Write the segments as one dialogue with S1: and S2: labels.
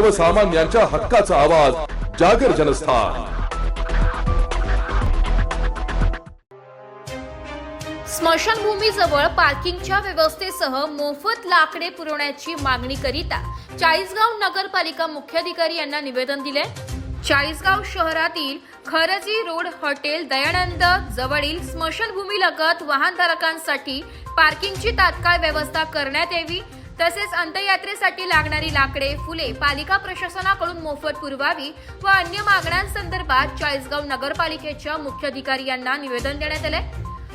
S1: सर्वसामान्यांच्या हक्काचा आवाज जागर जनस्थान.
S2: स्मशानभूमीजवळ पार्किंगच्या व्यवस्थेसह मोफत लाकडे पुरवण्याची मागणी करिता चाळीसगाव नगरपालिका मुख्याधिकारी यांना निवेदन दिले. चाळीसगाव शहरातील खरजी रोड हॉटेल दयानंद जवळील स्मशानभूमीलगत वाहनधारकांसाठी पार्किंगची तात्काळ व्यवस्था करण्यात यावी. तसेच अंत्ययात्रेसाठी लागणारी लाकडे फुले पालिका प्रशासनाकडून मोफत पुरवावी व अन्य मागण्यांसंदर्भात चाळीसगाव नगरपालिकेच्या मुख्याधिकारी यांना निवेदन देण्यात आले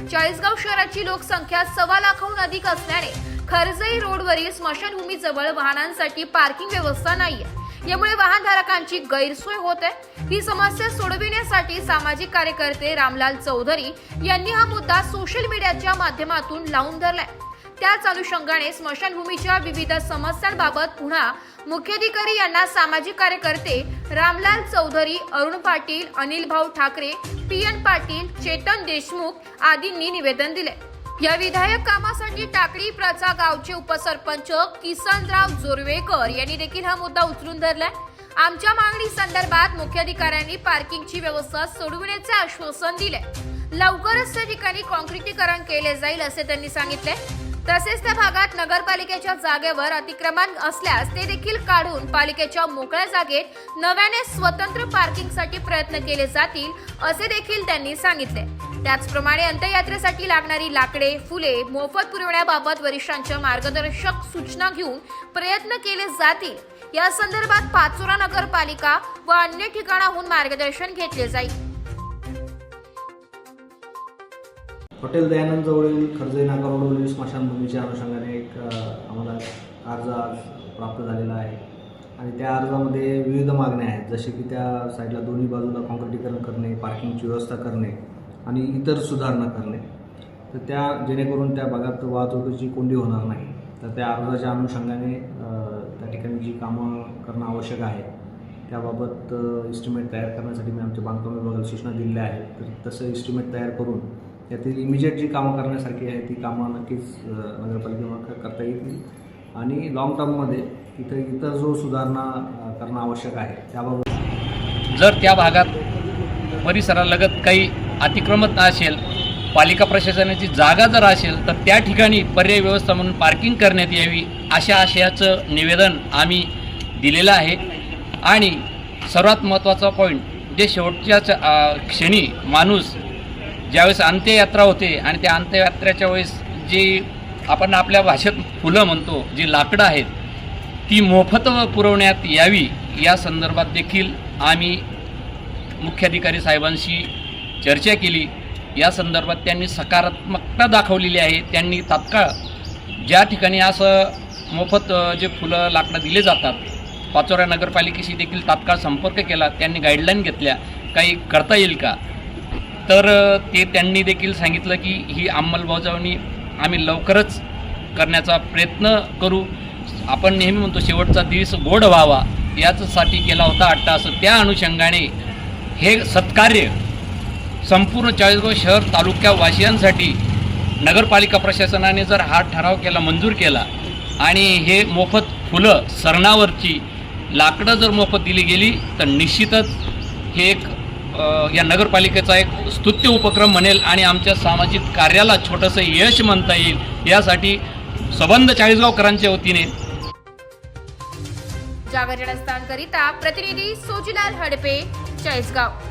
S2: चाळीसगाव शहराची लोकसंख्या सव्वा लाखाहून अधिक असल्याने खरजई रोडवरील स्मशानभूमीजवळ वाहनांसाठी पार्किंग व्यवस्था नाहीये. यामुळे वाहनधारकांची गैरसोय होत आहे. ही समस्या सोडविण्यासाठी सामाजिक कार्यकर्ते रामलाल चौधरी यांनी हा मुद्दा सोशल मीडियाच्या माध्यमातून लावून धरलाय. त्याच अनुषंगाने स्मशानभूमीच्या विविध समस्यांबाबत पुन्हा मुख्याधिकारी यांना सामाजिक कार्यकर्ते रामलाल चौधरी अरुण पाटील अनिल भाऊ ठाकरे पी एन पाटील चेतन देशमुख आदींनी निवेदन दिले. या विधायक कामासाठी टाकळी प्रचा गावचे उपसरपंच किसनराव जोरवेकर यांनी देखील हा मुद्दा उचलून धरलाय. आमच्या मागणी संदर्भात मुख्याधिकाऱ्यांनी पार्किंगची व्यवस्था सोडविण्याचे आश्वासन दिले. लवकरच त्या ठिकाणी कॉन्क्रिटीकरण केले जाईल असे त्यांनी सांगितले. तसेच त्या भागात नगरपालिकेच्या जागेवर अतिक्रमण असल्यास ते देखील काढून पालिकेच्या मोकळ्या जागेत नव्याने स्वतंत्र पार्किंगसाठी प्रयत्न केले जातील असे देखील त्यांनी सांगितले. त्याचप्रमाणे अंत्ययात्रेसाठी लागणारी लाकडे फुले मोफत पुरवण्याबाबत वरिष्ठांच्या मार्गदर्शक सूचना घेऊन प्रयत्न केले जातील. या संदर्भात पाचोरा नगरपालिका व अन्य ठिकाणाहून मार्गदर्शन घेतले जाईल.
S3: हॉटेल दयानंद जवळील खर्जे नाका रोडवरील स्मशानभूमीच्या अनुषंगाने एक आम्हाला अर्ज आज प्राप्त झालेला आहे. आणि त्या अर्जामध्ये विविध मागण्या आहेत. जसे की त्या साईडला दोन्ही बाजूला कॉन्क्रिटीकरण करणे पार्किंगची व्यवस्था करणे आणि इतर सुधारणा करणे. तर त्या जेणेकरून त्या भागात वाहतुकीची कोंडी होणार नाही. तर त्या अर्जाच्या अनुषंगाने त्या ठिकाणी जी कामं करणं आवश्यक आहे त्याबाबत इस्टिमेट तयार करण्यासाठी मी आमच्या बांधकाम विभागाला सूचना दिलेल्या आहेत. तर तसं इस्टिमेट तयार करून यातील इमिजिएट जी कामं करण्यासारखी आहे ती कामं नक्कीच नगरपालिकेमार्फत करता येतील. आणि लॉंग टर्ममध्ये इथं इतर जो सुधारणा करणं आवश्यक आहे त्याबाबत
S4: जर त्या भागात परिसरालगत काही अतिक्रमत असेल पालिका प्रशासनाची जागा जर असेल तर त्या ठिकाणी पर्याय व्यवस्था म्हणून पार्किंग करण्यात यावी अशा आशयाचं निवेदन आम्ही दिलेलं आहे. आणि सर्वात महत्त्वाचा पॉईंट जे शेवटच्या क्षणी माणूस ज्यावेळेस अंत्ययात्रा होते आणि त्या अंत्ययात्रेच्या वेळेस जी आपण आपल्या भाषेत फुलं म्हणतो जी लाकडं आहेत ती मोफत पुरवण्यात यावी या संदर्भात देखील आम्ही मुख्याधिकारी साहेबांशी चर्चा केली. या संदर्भात त्यांनी सकारात्मकता दाखवलेली आहे. त्यांनी तात्काळ ज्या ठिकाणी असं मोफत जे फुलं लाकडं दिले जातात पाचोरा नगरपालिकेशी देखील तात्काळ संपर्क केला. त्यांनी गाईडलाईन घेतल्या. काही करता येईल का? तर ते त्यांनी देखील सांगितलं की ही अंमलबजावणी आम्ही लवकरच करण्याचा प्रयत्न करू. आपण नेहमी म्हणतो शेवटचा दिवस गोड व्हावा. याचसाठी केला होता अट्टा. असं त्या अनुषंगाने हे सत्कार्य संपूर्ण चाळीसगाव शहर तालुक्यावासियांसाठी नगरपालिका प्रशासनाने जर हा ठराव केला मंजूर केला आणि हे मोफत फुलं सरणावरची लाकडं जर मोफत दिली गेली तर निश्चितच हे एक या नगरपालिकेचा एक स्तुत्य उपक्रम म्हणेल आणि आमच्या सामाजिक कार्याला छोटंसं यश म्हणता येईल यासाठी सबंध चाळीसगावकरांच्या वतीने.
S2: जागरण करिता प्रतिनिधी सोजीलाल हडपे चाळीसगाव.